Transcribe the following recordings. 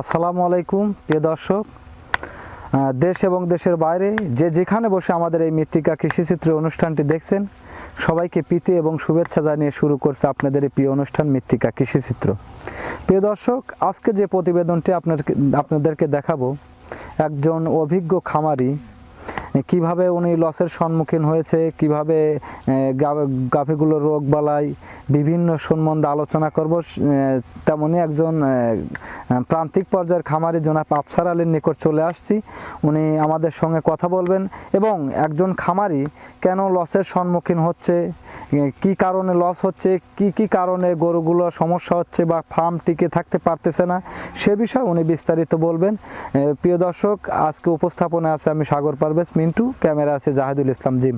আসসালামু আলাইকুম, প্রিয় দর্শক। দেশ এবং দেশের বাইরে যে যেখানে বসে আমাদের এই মৃত্তিকা কৃষিচিত্র অনুষ্ঠানটি দেখছেন, সবাইকে প্রীতি এবং শুভেচ্ছা জানিয়ে শুরু করছে আপনাদের এই প্রিয় অনুষ্ঠান মৃত্তিকা কৃষিচিত্র। প্রিয় দর্শক, আজকে যে প্রতিবেদনটি আপনার আপনাদেরকে দেখাবো, একজন অভিজ্ঞ খামারি কীভাবে উনি লসের সম্মুখীন হয়েছে কীভাবে আহ, গা- গাভীগুলোর রোগ বালাই বিভিন্ন সম্বন্ধে আলোচনা করব আহ, তেমনি একজন প্রান্তিক পর্যায়ের খামারি জনাব আফসার আলীর নিকট চলে আসছি। উনি আমাদের সঙ্গে কথা বলবেন এবং একজন খামারি কেন লসের সম্মুখীন হচ্ছে কি কারণে লস হচ্ছে কি কি কারণে গরুগুলো সমস্যা হচ্ছে বা ফার্ম টিকে থাকতে পারতেছে না সে বিষয়ে উনি বিস্তারিত বলবেন। প্রিয় দর্শক আজকে উপস্থাপনে আছে আমি সাগর পারবেশ পারভেজ মিন্টু ক্যামেরা আছে জাহিদুল ইসলাম জিম।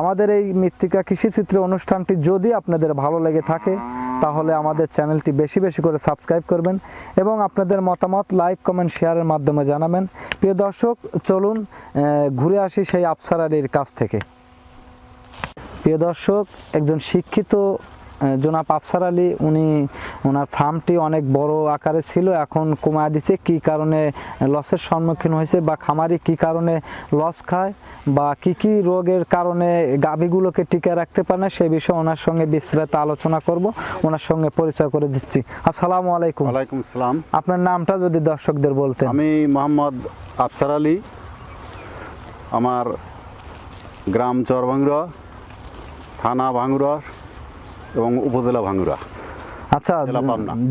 আমাদের এই মৃত্তিকা কৃষিচিত্র অনুষ্ঠানটি যদি আপনাদের ভালো লেগে থাকে, তাহলে আমাদের চ্যানেলটি বেশি বেশি করে সাবস্ক্রাইব করবেন এবং আপনাদের মতামত লাইক, কমেন্ট, শেয়ারের মাধ্যমে জানাবেন। প্রিয় দর্শক, চলুন ঘুরে আসি সেই আফসার আলীর কাছ থেকে। প্রিয় দর্শক, একজন শিক্ষিত জনাব আফসার আলী উনি ওনার ফার্মটি অনেক বড় আকারে ছিল এখন কমায় দিচ্ছে কি কারণে লসের সম্মুখীন হয়েছে বা খামারি কি কারণে লস খায় বা কি কি রোগের কারণে গাভীগুলোকে টিকে রাখতে পারে না সে বিষয়ে ওনার সঙ্গে বিস্তারিত আলোচনা করব। ওনার সঙ্গে পরিচয় করে দিচ্ছি। আসসালামু আলাইকুম। ওয়ালাইকুম আসসালাম আপনার নামটা যদি দর্শকদের বলতেন। আমি মোহাম্মদ আফসার আলী আমার গ্রাম চরভাঙ্গুরা থানা ভাঙ্গুরা এবং উপজেলা ভাঙ্গুরা আচ্ছা।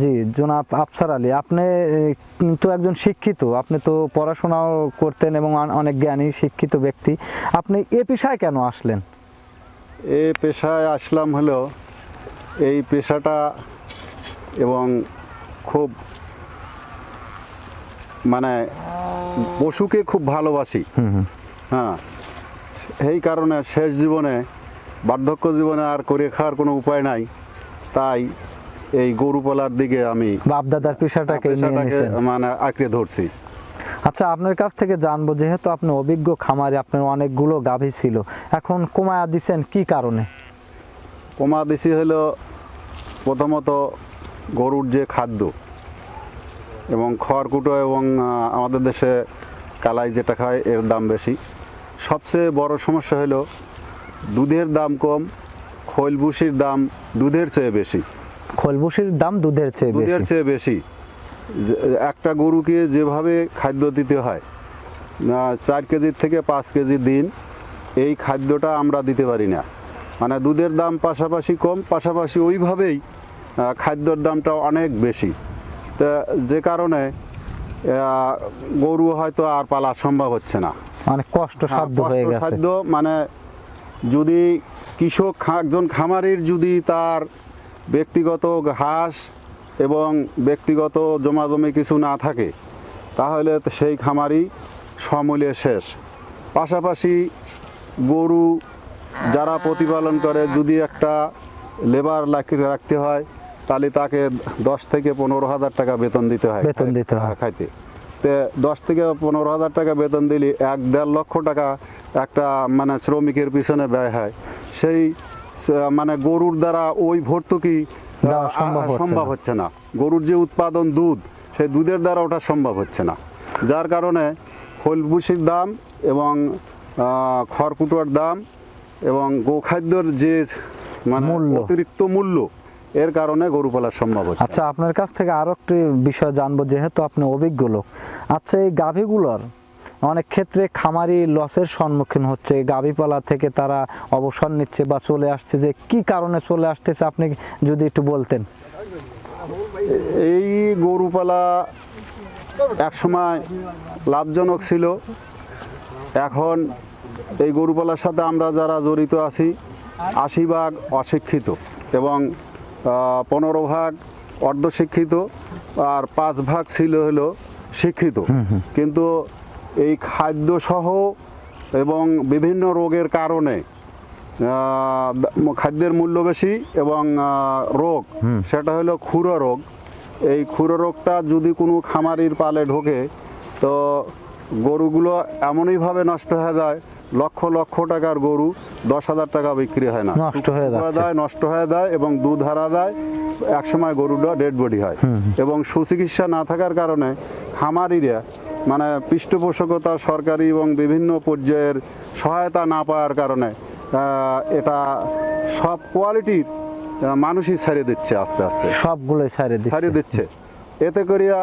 জি জনাব আফসার আলী আপনি কিন্তু একজন শিক্ষিত আপনি তো পড়াশোনাও করতেন এবং অনেক জ্ঞানী শিক্ষিত ব্যক্তি। আপনি এ পেশায় কেন আসলেন? এ পেশায় আসলাম হলো এই পেশাটা এবং খুব মানে পশুকে খুব ভালোবাসি। হ্যাঁ এই কারণে শেষ জীবনে বার্ধক্য জীবনে আর করে খাওয়ার কোনো উপায় নাই। তাই এই গরু পালার দিকে আমি বাপদাদার পেশাটাকে মানে আঁকড়ে ধরছি। আচ্ছা আপনার কাছ থেকে জানব যেহেতু আপনি অভিজ্ঞ খামারে আপনার অনেকগুলো গাভী ছিল। এখন কমায়া দিছেন কি কারণে? কমা দিছি হলো প্রথমত গরুর যে খাদ্য এবং খড়কুটো এবং আমাদের দেশে কালাই যেটা খায় এর দাম বেশি। সবচেয়ে বড় সমস্যা হলো দুধের দাম কম খৈলবুসির দাম দুধের চেয়ে বেশি। খোলবুসির দাম দুধের চেয়ে দুধের চেয়ে বেশি। একটা গরুকে যেভাবে খাদ্য দিতে হয় চার কেজির থেকে পাঁচ কেজি দিন এই খাদ্যটা আমরা দিতে পারি না। মানে দুধের দাম পাশাপাশি কম পাশাপাশি ওইভাবেই খাদ্যর দামটা অনেক বেশি। তা যে কারণে গরু হয়তো আর পালা সম্ভব হচ্ছে না। মানে কষ্ট সাধ্য হ্যাঁ, হয়ে গেছে। কষ্টসাধ্য মানে যদি কৃষক একজন খামারির যদি তার ব্যক্তিগত ঘাস এবং ব্যক্তিগত জমাজমি কিছু না থাকে তাহলে সেই খামারি সমূলে শেষ পাশাপাশি গরু যারা প্রতিপালন করে যদি একটা লেবার রাখতে হয় তাহলে তাকে দশ থেকে পনেরো হাজার টাকা বেতন দিতে হয় বেতন দিতে হয়। খাইতে তে দশ থেকে পনেরো হাজার টাকা বেতন দিলে এক দেড় লক্ষ টাকা একটা মানে শ্রমিকের পিছনে ব্যয় হয়। সেই মানে গরুর দ্বারা ওই ভর্তুকি সম্ভব হচ্ছে না। গরুর যে উৎপাদন দুধ সেই দুধের দ্বারা ওটা সম্ভব হচ্ছে না। যার কারণে ফলবুসির দাম এবং খড়কুটোর দাম এবং গোখাদ্যর যে মানে অতিরিক্ত মূল্য এর কারণে গরু পালা সম্ভব হচ্ছে আচ্ছা আপনার কাছ থেকে আরও একটি বিষয় জানব যেহেতু আপনি অভিজ্ঞ লোক। আচ্ছা এই গাভীগুলোর অনেক ক্ষেত্রে খামারি লসের সম্মুখীন হচ্ছে। গাভীপালা থেকে তারা অবসর নিচ্ছে বা চলে আসছে যে কি কারণে চলে আসতেছে আপনি যদি একটু বলতেন। এই গরুপালা এক সময় লাভজনক ছিল। এখন এই গরুপালার সাথে আমরা যারা জড়িত আছি আশি ভাগ অশিক্ষিত এবং পনেরো ভাগ অর্ধশিক্ষিত আর পাঁচ ভাগ ছিল হলো শিক্ষিত। কিন্তু এই খাদ্যসহ এবং বিভিন্ন রোগের কারণে খাদ্যের মূল্য বেশি এবং রোগ সেটা হলো খুরো রোগ। এই খুরো রোগটা যদি কোনো খামারির পালে ঢোকে তো গরুগুলো এমনইভাবে নষ্ট হয়ে যায় লক্ষ লক্ষ টাকার গরু দশ হাজার টাকা বিক্রি হয় না। নষ্ট হয়ে যায় নষ্ট হয়ে যায় এবং দুধ হারা যায় একসময় গরুটা ডেড বডি হয়। এবং সুচিকিৎসা না থাকার কারণে খামারিরা মানে পৃষ্ঠপোষকতা সরকারি এবং বিভিন্ন পর্যায়ের সহায়তা না পাওয়ার কারণে এটা সব কোয়ালিটির মানুষই ছাড়িয়ে দিচ্ছে আস্তে আস্তে। সবগুলোই ছাড়িয়ে দিচ্ছে। এতে করিয়া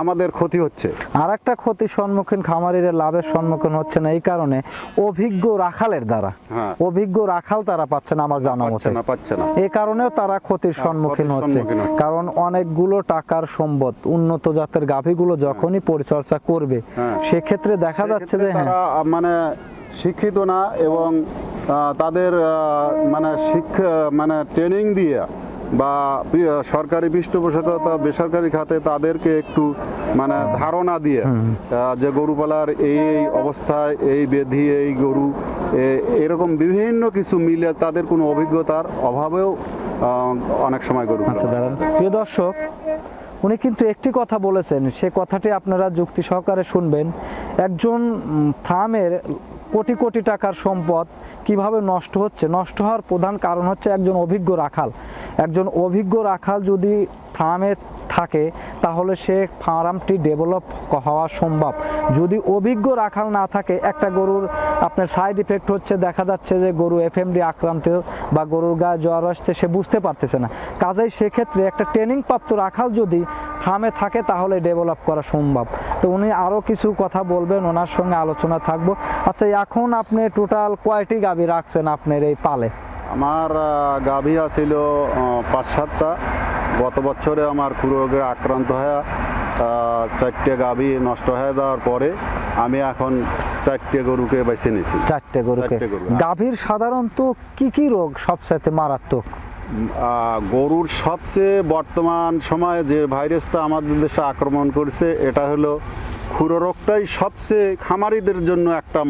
আমাদের ক্ষতি হচ্ছে। আর একটা ক্ষতির সম্মুখীন খামারিরা লাভের সম্মুখীন হচ্ছে না এই কারণে অভিজ্ঞ রাখালের দ্বারা হ্যাঁ। অভিজ্ঞ রাখাল তারা পাচ্ছে না আমার জানা মতে। না পাচ্ছে না। এই কারণেও তারা ক্ষতির সম্মুখীন হচ্ছে। কারণ অনেকগুলো টাকার সম্পদ উন্নত জাতের গাভীগুলো যখনই পরিচর্যা করবে হ্যাঁ। সেক্ষেত্রে দেখা যাচ্ছে যে হ্যাঁ। মানে শিক্ষিত না এবং তাদের মানে শিক্ষা মানে ট্রেনিং দিয়ে বা সরকারি পৃষ্ঠপোষকতা বেসরকারি খাতে তাদেরকে একটু মানে ধারণা দিয়ে যে গরু পালার এই এই অবস্থায় এই বেধি এই গরু এরকম বিভিন্ন কিছু মিলে তাদের কোনো অভিজ্ঞতার অভাবেও অনেক সময় গরু আচ্ছা দাঁড়ান। প্রিয় দর্শক উনি কিন্তু একটি কথা বলেছেন সে কথাটি আপনারা যুক্তি সহকারে শুনবেন। একজন ফার্মের কোটি কোটি টাকার সম্পদ কীভাবে নষ্ট হচ্ছে? নষ্ট হওয়ার প্রধান কারণ হচ্ছে একজন অভিজ্ঞ রাখাল। একজন অভিজ্ঞ রাখাল যদি ফার্মে থাকে, তাহলে সে ফার্মটি ডেভেলপ হওয়া সম্ভব। যদি অভিজ্ঞ রাখাল না থাকে, একটা গরুর আপনার সাইড ইফেক্ট হচ্ছে, দেখা যাচ্ছে যে গরু এফএমডি আক্রান্ত বা গরুর গায়ে জ্বর আসছে, সে বুঝতে পারতেছে না। কাজেই সেক্ষেত্রে একটা ট্রেনিং প্রাপ্ত রাখাল যদি ফার্মে থাকে, তাহলে ডেভেলপ করা সম্ভব। তো উনি আরও কিছু কথা বলবেন ওনার সঙ্গে আলোচনা থাকব। আচ্ছা এখন আপনি টোটাল কয়টি গাভী রাখছেন আপনার এই পালে? আমার গাভী আছিল পাঁচ সাতটা। গত বছরে আমার রোগে আক্রান্ত হয়ে চারটে গাভী নষ্ট হয়ে যাওয়ার পরে আমি এখন চারটে গরুকে বেছে নিয়েছি। চারটে গরুকে। গরু। গাভীর সাধারণত কি কি রোগ সবচাইতে মারাত্মক? গরুর সবচেয়ে বর্তমান সময়ে যে ভাইরাসটা আমাদের দেশে আক্রমণ করছে এটা হলো খুরো রোগটাই সবচেয়ে খামারিদের জন্য একটা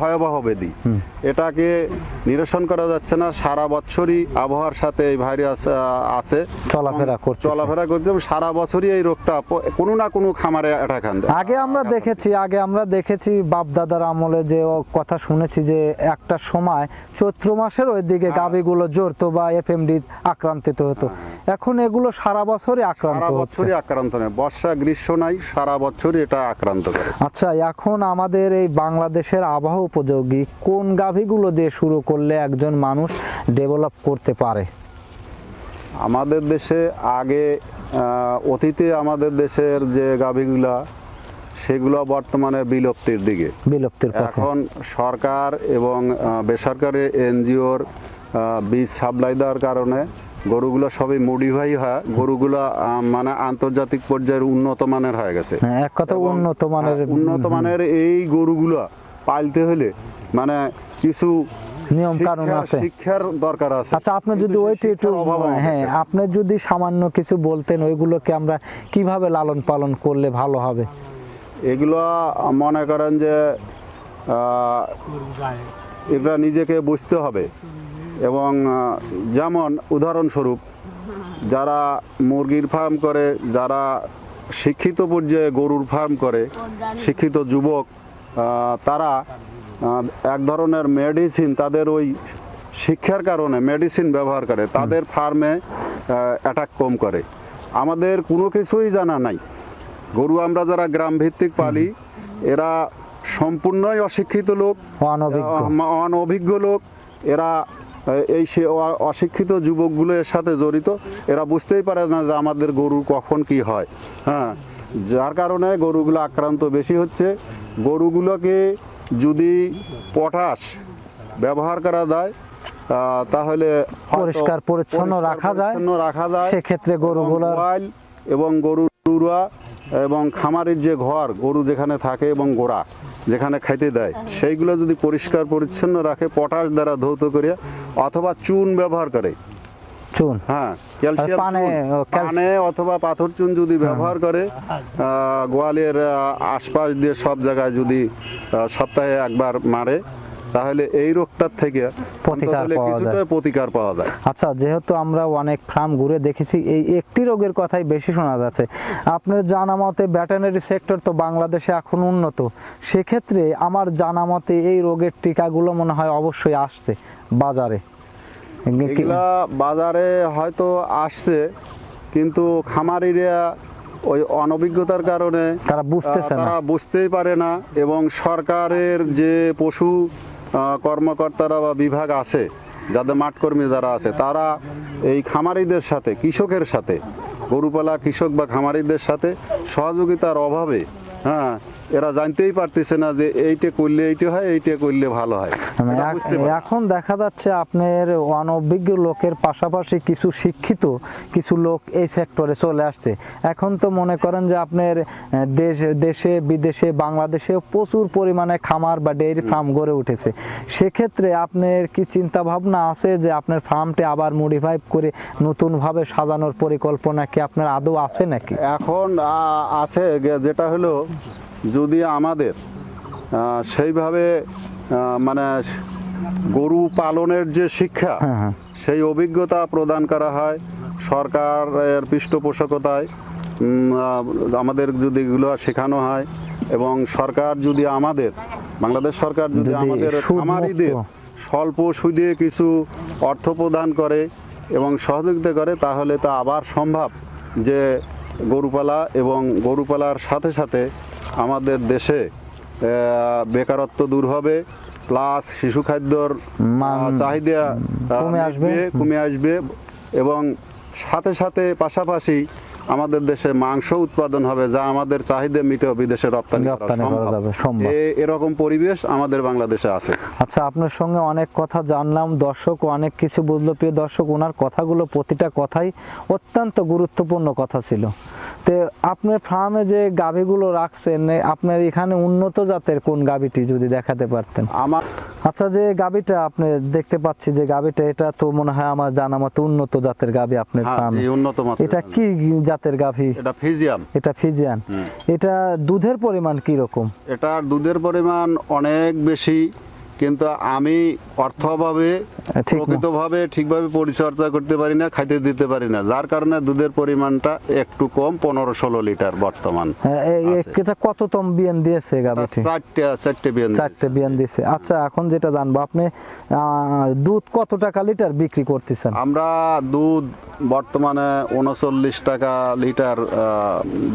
ভয়াবহ ব্যাধি। এটাকে নিরসন করা যাচ্ছে না সারা বছরই আবহাওয়ার সাথে এই ভাইরাস আছে। চলাফেরা করতেছে। চলাফেরা করছে সারা বছরই এই রোগটা কোনো না কোনো খামারে অ্যাটাক আনবে আগে আমরা দেখেছি আগে আমরা দেখেছি বাপ দাদার আমলে যে কথা শুনেছি যে একটা সময় চৈত্র মাসের ওই দিকে হ্যাঁ। গাবিগুলো জড়তো বা এফএমডি আক্রান্তিত হতো। এখন এগুলো সারা বছরই আক্রান্ত সারা বছরই আক্রান্ত নেই বর্ষা গ্রীষ্ম নাই সারা বছরই এটা আক্রান্ত করে। আচ্ছা এখন আমাদের এই বাংলাদেশের আবহাওয়া উপযোগী কোন গাভীগুলো দিয়ে শুরু করলে একজন মানুষ ডেভেলপ করতে পারে? আমাদের দেশে আগে অতীতে আমাদের দেশের যে গাভীগুলা সেগুলো বর্তমানে বিলুপ্তির দিকে। বিলুপ্তির এখন সরকার এবং বেসরকারি এনজিওর বীজ সাপ্লাই দেওয়ার কারণে গরুগুলো সবই মডিফাই হয় গরুগুলো মানে আন্তর্জাতিক পর্যায়ের উন্নত মানের হয়ে গেছে। হ্যাঁ, এক কথা উন্নত মানের হ্যাঁ, উন্নত মানের এই গরুগুলো পালতে হলে মানে কিছু নিয়ম কানুন আছে। শিক্ষার দরকার আছে। আচ্ছা আপনি যদি ওইটি একটু হ্যাঁ আপনি যদি সামান্য কিছু বলতেন ওইগুলোকে আমরা কীভাবে লালন পালন করলে ভালো হবে? এগুলো মনে করেন যে এগুলা নিজেকে বুঝতে হবে। এবং যেমন উদাহরণস্বরূপ যারা মুরগির ফার্ম করে যারা শিক্ষিত পর্যায়ে গরুর ফার্ম করে শিক্ষিত যুবক তারা এক ধরনের মেডিসিন তাদের ওই শিক্ষার কারণে মেডিসিন ব্যবহার করে তাদের ফার্মে অ্যাটাক কম করে। আমাদের কোনো কিছুই জানা নাই। গরু আমরা যারা গ্রাম ভিত্তিক পালি এরা সম্পূর্ণই অশিক্ষিত লোক অনভিজ্ঞ লোক এরা এই সে অশিক্ষিত যুবকগুলো এর সাথে জড়িত এরা বুঝতেই পারে না যে আমাদের গরু কখন কি হয় হ্যাঁ? যার কারণে গরুগুলো আক্রান্ত বেশি হচ্ছে। গরুগুলোকে যদি পটাশ ব্যবহার করা যায় তাহলে পরিষ্কার পরিচ্ছন্ন রাখা যায়। রাখা যায়। সেক্ষেত্রে গোয়াল এবং গরুরা এবং খামারের যে ঘর গরু যেখানে থাকে এবং গোড়া যেখানে খাইতে দেয় সেইগুলো যদি পরিষ্কার পরিচ্ছন্ন রাখে পটাশ দ্বারা ধৌত করিয়া অথবা চুন ব্যবহার করে। চুন? হ্যাঁ ক্যালসিয়াম পানে, অথবা পাথর চুন যদি ব্যবহার করে আহ, গোয়ালের আশপাশ দিয়ে সব জায়গায় যদি সপ্তাহে একবার মারে তাহলে এই রোগটার থেকে প্রতিকার পাওয়া যায়। প্রতিকার পাওয়া যায়। আচ্ছা যেহেতু আমরা অনেক ফার্ম ঘুরে দেখেছি এই একটি রোগের কথাই বেশি শোনা যাচ্ছে। আপনার জানা মতে ভেটেনারি সেক্টর তো বাংলাদেশে এখন উন্নত। সেক্ষেত্রে আমার জানা মতে এই রোগের টিকাগুলো মনে হয় অবশ্যই আসছে বাজারে। এগুলা বাজারে হয়তো আসছে কিন্তু খামারিরা ওই অনভিজ্ঞতার কারণে তারা বুঝতেছে তারা বুঝতেই পারে না এবং সরকারের যে পশু কর্মকর্তারা বা বিভাগ আছে, যাদের মাঠকর্মী যারা আছে, তারা এই খামারিদের সাথে, কৃষকের সাথে, গরুপালা কৃষক বা খামারিদের সাথে সহযোগিতার অভাবে হ্যাঁ এরা জানতেই পারতেছে না যে এইটা করলে এইটা হয় এইটা করলে ভালো হয়। মানে। এখন দেখা যাচ্ছে আপনার অনভিজ্ঞ লোকের পাশাপাশি কিছু শিক্ষিত কিছু লোক এই সেক্টরে চলে আসছে। এখন তো মনে করেন যে আপনার দেশ দেশে বিদেশে বাংলাদেশে প্রচুর পরিমাণে খামার বা ডেয়ারি ফার্ম গড়ে উঠেছে। সেক্ষেত্রে আপনার কি চিন্তা ভাবনা আছে যে আপনার ফার্মটি আবার মডিফাই করে নতুনভাবে সাজানোর পরিকল্পনা কি আপনার আদৌ আছে নাকি? এখন আছে। যেটা হলো যদি আমাদের সেইভাবে মানে গরু পালনের যে শিক্ষা হ্যাঁ, হ্যাঁ। সেই অভিজ্ঞতা প্রদান করা হয় সরকারের পৃষ্ঠপোষকতায় আমাদের যদি এগুলো শেখানো হয় এবং সরকার যদি আমাদের বাংলাদেশ সরকার যদি আমাদের খামারিদের স্বল্প সুদে কিছু অর্থ প্রদান করে এবং সহযোগিতা করে তাহলে তা আবার সম্ভব যে গরুপালা এবং গরুপালার সাথে সাথে আমাদের দেশে বেকারত্ব দূর হবে প্লাস শিশু খাদ্যর চাহিদা কমে আসবে। কমে আসবে এবং সাথে সাথে পাশাপাশি আমাদের দেশে মাংস উৎপাদন হবে যা আমাদের চাহিদা মিটে বিদেশে রপ্তানি করা রপ্তানি করা যাবে, সম্ভব। এরকম পরিবেশ আমাদের বাংলাদেশে আছে। আচ্ছা আপনার সঙ্গে অনেক কথা জানলাম দর্শক অনেক কিছু বুঝলো। প্রিয় দর্শক ওনার কথাগুলো প্রতিটা কথাই অত্যন্ত গুরুত্বপূর্ণ কথা ছিল। তো আপনার ফার্মে যে গাভীগুলো রাখছেন আপনার এখানে উন্নত জাতের কোন গাভীটি যদি দেখাতে পারতেন? আমার আচ্ছা যে গাভীটা আপনি দেখতে পাচ্ছি যে গাভীটা এটা তো মনে হয় আমার জানা মতো উন্নত জাতের গাভী আপনার হ্যাঁ, ফার্মে উন্নত এটা কি জাতের গাভী? এটা ফিজিয়ান এটা ফিজিয়ান। এটা দুধের পরিমাণ কি রকম এটা দুধের পরিমাণ অনেক বেশি। কিন্তু আমি অর্থ অভাবে না। প্রকৃতভাবে ঠিকভাবে পরিচর্যা করতে পারি না খাইতে দিতে পারি না। যার কারণে দুধের পরিমাণটা একটু কম পনেরো ষোলো লিটার বর্তমান হ্যাঁ, কততম বিয়ান দিয়েছে চারটে চারটে বিয়ান চারটে বিয়ান দিছে আচ্ছা এখন যেটা জানব আপনি দুধ কত টাকা লিটার বিক্রি করতেছেন? আমরা দুধ বর্তমানে উনচল্লিশ টাকা লিটার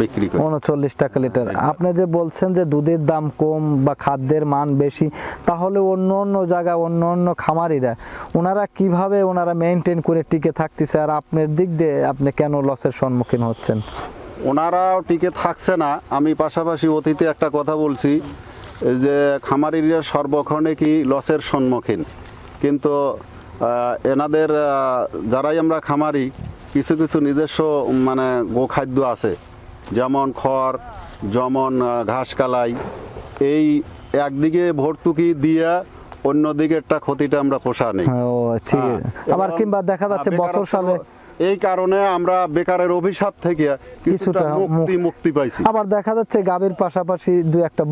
বিক্রি করি। উনচল্লিশ টাকা লিটার। আপনি যে বলছেন যে দুধের দাম কম বা খাদ্যের মান বেশি তাহলে অন্য অন্য জায়গায় অন্য অন্য খামারিরা, ওনারা কীভাবে ওনারা মেনটেন করে টিকে থাকতেছে আর আপনার দিক দিয়ে আপনি কেন লসের সম্মুখীন হচ্ছেন? ওনারাও টিকে থাকছে না। আমি পাশাপাশি অতীতে একটা কথা বলছি যে খামারিরা সর্বক্ষণে কি লসের সম্মুখীন? কিন্তু এনাদের যারাই আমরা খামারি, কিছু কিছু নিজস্ব মানে গোখাদ্য আছে, যেমন খড়, যেমন ঘাস কালাই, এই একদিকে ভর্তুকি দিয়া অন্যদিকে একটা ক্ষতিটা আমরা পোষা নেই। ও ঠিক। হ্যাঁ, আবার কিংবা দেখা যাচ্ছে বছর বেকারত্ব- সালে এই কারণে আমরা বেকারের অভিশাপ থেকে কিছুটা মুক্তি মুক্তি। পাইছি। আবার দেখা যাচ্ছে গাভীর পাশাপাশি দুই একটা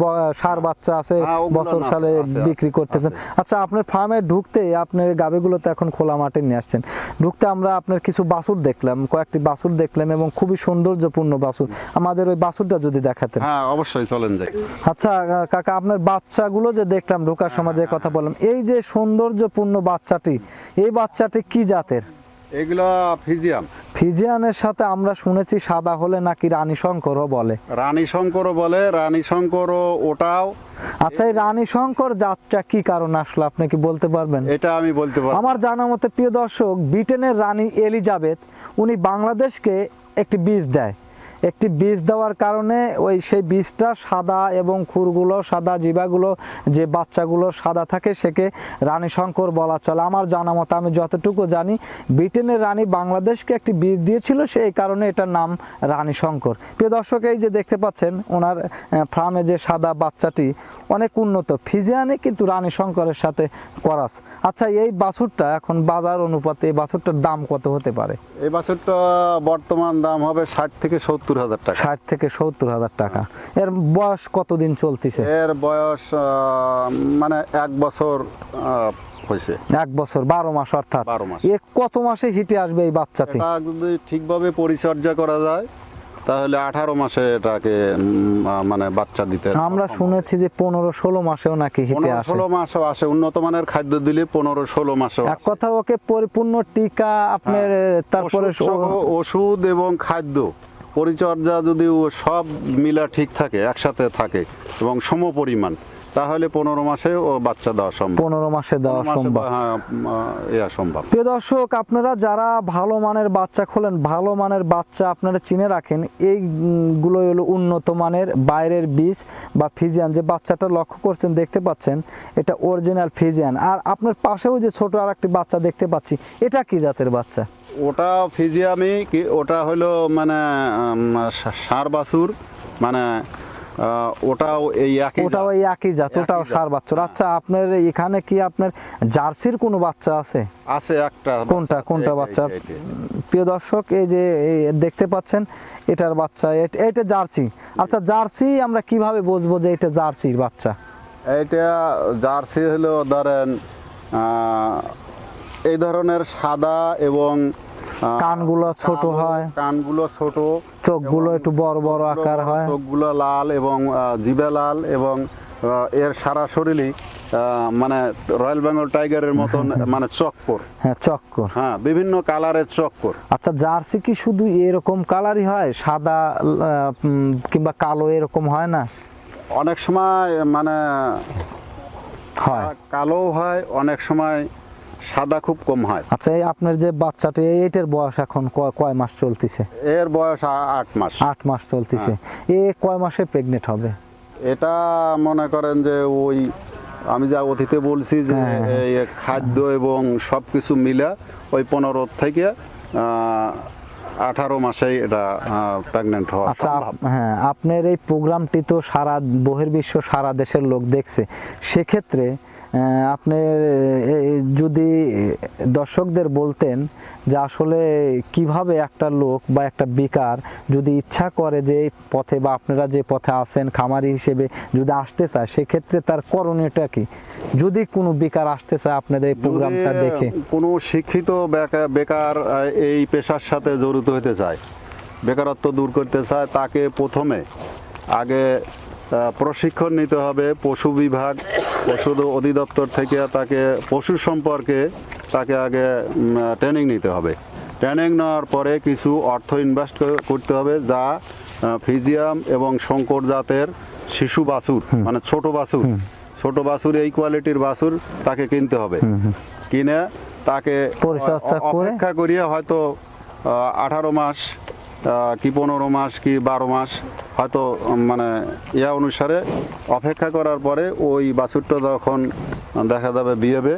সার বাচ্চা আছে হ্যাঁ, বছর সালে বিক্রি করতেছেন। আচ্ছা আপনার ফার্মে ঢুকতে আপনার গাভীগুলো তো এখন খোলা মাঠে নিয়ে আসছেন। ঢুকতে আমরা আপনার কিছু বাছুর দেখলাম কয়েকটি বাছুর দেখলাম এবং খুবই সৌন্দর্যপূর্ণ বাছুর। আমাদের ওই বাছুরটা যদি দেখাতেন। হ্যাঁ অবশ্যই চলেন যাই। আচ্ছা কাকা আপনার বাচ্চাগুলো যে দেখলাম ঢোকার সময় যে কথা বললাম এই যে সৌন্দর্যপূর্ণ বাচ্চাটি এই বাচ্চাটি কি জাতের? এগুলো ফিজিয়াম। ফিজিয়ানের সাথে আমরা শুনেছি সাদা হলে নাকি রানী শঙ্করও বলে। রানী শঙ্করও বলে রানী শঙ্করও ওটাও। আচ্ছা এই রানী শঙ্কর জাতটা কি কারণ আসলো? আপনি কি বলতে পারবেন? এটা আমি বলতে পারব। আমার জানা মতে প্রিয় দর্শক ব্রিটেনের রানী এলিজাবেথ উনি বাংলাদেশকে একটি বীজ দেয়। একটি বীজ দেওয়ার কারণে ওই সেই বীজটা সাদা এবং খুরগুলো, সাদা জিবাগুলো, যে বাচ্চাগুলো সাদা থাকে সেকে রানী শঙ্কর বলা চলে। আমার জানা মতো, আমি যতটুকু জানি, ব্রিটেনের রানী বাংলাদেশকে একটি বীজ দিয়েছিল সেই কারণে এটার নাম রানী শঙ্কর। প্রিয় দর্শক, এই যে দেখতে পাচ্ছেন, ওনার ফার্মে যে সাদা বাচ্চাটি অনেক উন্নত। ফিজিয়ানে কিন্তু রানী শঙ্করের সাথে করাস। আচ্ছা এই বাছুরটা এখন বাজার অনুপাতে, এই বাছুরটার দাম কত হতে পারে? এই বাছুরটা বর্তমান দাম হবে ষাট থেকে সত্তর হাজার টাকা। ষাট থেকে সত্তর হাজার টাকা। এর বয়স কতদিন চলতেছে? এর বয়স মানে এক বছর হয়েছে এক বছর বারো মাস অর্থাৎ। 12 মাস। এ কত মাসে হিটে আসবে এই বাচ্চাটি? যদি ঠিকভাবে পরিচর্যা করা যায় তাহলে আঠারো মাসে এটাকে মানে বাচ্চা দিতে আমরা শুনেছি যে পনেরো ষোলো মাসেও নাকি হিটে আসে। ষোলো মাসেও আসে। উন্নত মানের খাদ্য দিলে পনেরো ষোলো মাসও এক কথা ওকে পরিপূর্ণ টিকা আপনার তারপরে ওষুধ এবং খাদ্য পরিচর্যা যদি ও সব মিলা ঠিক থাকে একসাথে থাকে এবং সম পরিমাণ তাহলে পনেরো মাসে ও বাচ্চা দেওয়া সম্ভব। পনেরো মাসে দেওয়া সম্ভব। হ্যাঁ, সম্ভব। প্রিয় দর্শক আপনারা যারা ভালো মানের বাচ্চা খোলেন ভালো মানের বাচ্চা আপনারা চিনে রাখেন এইগুলো হলো উন্নত মানের বাইরের বীজ বা ফিজিয়ান। যে বাচ্চাটা লক্ষ্য করছেন দেখতে পাচ্ছেন এটা অরিজিনাল ফিজিয়ান। আর আপনার পাশেও যে ছোট আর একটি বাচ্চা দেখতে পাচ্ছি এটা কি জাতের বাচ্চা? ওটা ফিজিয়ামি কি ওটা হলো মানে উম, সা- ষাঁড় বাছুর মানে ওটাও এই একই ওটাও। এই একই জাত ওটাও সার বাচ্চা হ্যাঁ। আচ্ছা আপনার এখানে কি আপনার জার্সির কোনো বাচ্চা আছে? আছে একটা কোনটা কোনটা বাচ্চা। প্রিয় দর্শক এই যে দেখতে পাচ্ছেন এটার বাচ্চা এট- এটা জার্সি। আচ্ছা জার্সি আমরা কীভাবে বুঝব যে এটা জার্সির বাচ্চা? এইটা জার্সি হলো ধরেন এই ধরনের সাদা এবং কানগুলো ছোট হয়। কানগুলো ছোট। চোখগুলো একটু বড় বড় আকার হয়। চোখগুলো লাল এবং জিভে লাল এবং এর সারা শরীরই মানে রয়্যাল বেঙ্গল টাইগারের মতন মানে চক্কর। হ্যাঁ চক্কর। হ্যাঁ বিভিন্ন কালারের চক্কর। আচ্ছা জার্সি কি শুধু এরকম কালারই হয়? সাদা কিংবা কালো এরকম হয় না? অনেক সময় মানে হয়। কালো হয় অনেক সময় সাদা খুব কম হয়। আচ্ছা এই আপনার যে বাচ্চাটি এইটার বয়স এখন কয়- মাস চলতেছে? এর বয়স আট মাস। আট মাস চলতেছে। এ কয় মাসে প্রেগনেন্ট হবে? এটা মনে করেন যে ওই আমি যা অতীতে বলছি যে হ্যাঁ, হ্যাঁ। খাদ্য এবং সব কিছু মিলে ওই পনেরো থেকে আঠারো মাসে এটা প্রেগনেন্ট হওয়া আচ্ছা হ্যাঁ আপনার এই প্রোগ্রামটি তো সারা বহির্বিশ্ব সারা দেশের লোক দেখছে। সেক্ষেত্রে আপনি যদি দর্শকদের বলতেন যে আসলে কীভাবে একটা লোক বা একটা বেকার যদি ইচ্ছা করে যে পথে বা আপনারা যে পথে আসেন খামারি হিসেবে যদি আসতে চায় সেক্ষেত্রে তার করণীয়টা কি? যদি কোনো বেকার আসতে চায় আপনাদের এই প্রোগ্রামটা দেখে। কোনো শিক্ষিত বেকা- বেকার এই পেশার সাথে জড়িত হতে চায় বেকারত্ব দূর করতে চায় তাকে প্রথমে আগে প্রশিক্ষণ নিতে হবে পশু বিভাগ পশু অধিদপ্তর থেকে তাকে পশু সম্পর্কে তাকে আগে ট্রেনিং নিতে হবে। ট্রেনিং নেওয়ার পরে কিছু অর্থ ইনভেস্ট করতে হবে যা ফিজিয়াম এবং শঙ্কর জাতের শিশু বাছুর মানে ছোট বাছুর। ছোট বাছুর এই কোয়ালিটির বাছুর তাকে কিনতে হবে। কিনে তাকে অপেক্ষা করিয়ে হয়তো আঠারো মাস কি পনেরো মাস কি বারো মাস হয়তো মানে ইয়া অনুসারে অপেক্ষা করার পরে ওই বাছুরটা যখন দেখা যাবে বিয়েবে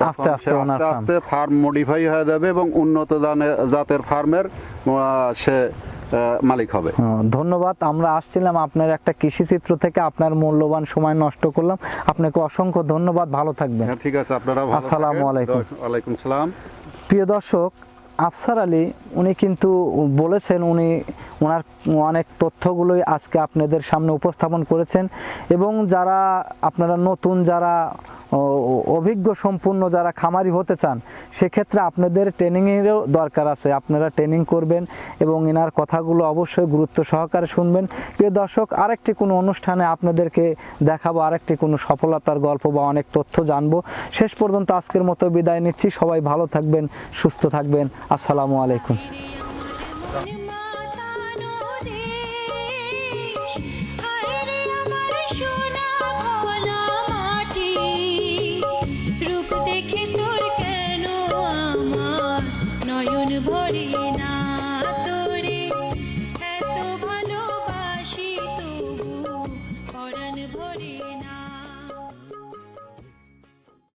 তখন আস্তে আস্তে ফার্ম মডিফাই হয়ে যাবে এবং উন্নত জাতের ফার্মের সে মালিক হবে। ধন্যবাদ। আমরা আসছিলাম আপনার একটা কৃষি চিত্র থেকে আপনার মূল্যবান সময় নষ্ট করলাম। আপনাকে অসংখ্য ধন্যবাদ। ভালো থাকবেন। হ্যাঁ, ঠিক আছে আপনারা আসসালামু আলাইকুম। ওয়ালাইকুম সালাম। প্রিয় দর্শক আফসার আলী, উনি কিন্তু বলেছেন, উনি ওনার অনেক তথ্যগুলোই আজকে আপনাদের সামনে উপস্থাপন করেছেন এবং যারা আপনারা নতুন যারা অভিজ্ঞ সম্পূর্ণ যারা খামারি হতে চান, সেক্ষেত্রে আপনাদের ট্রেনিংয়েরও দরকার আছে। আপনারা ট্রেনিং করবেন এবং এনার কথাগুলো অবশ্যই গুরুত্ব সহকারে শুনবেন। প্রিয় দর্শক, আরেকটি কোনো অনুষ্ঠানে আপনাদেরকে দেখাবো, আরেকটি কোনো সফলতার গল্প বা অনেক তথ্য জানব। শেষ পর্যন্ত আজকের মতো বিদায় নিচ্ছি। সবাই ভালো থাকবেন, সুস্থ থাকবেন। আসসালামু আলাইকুম।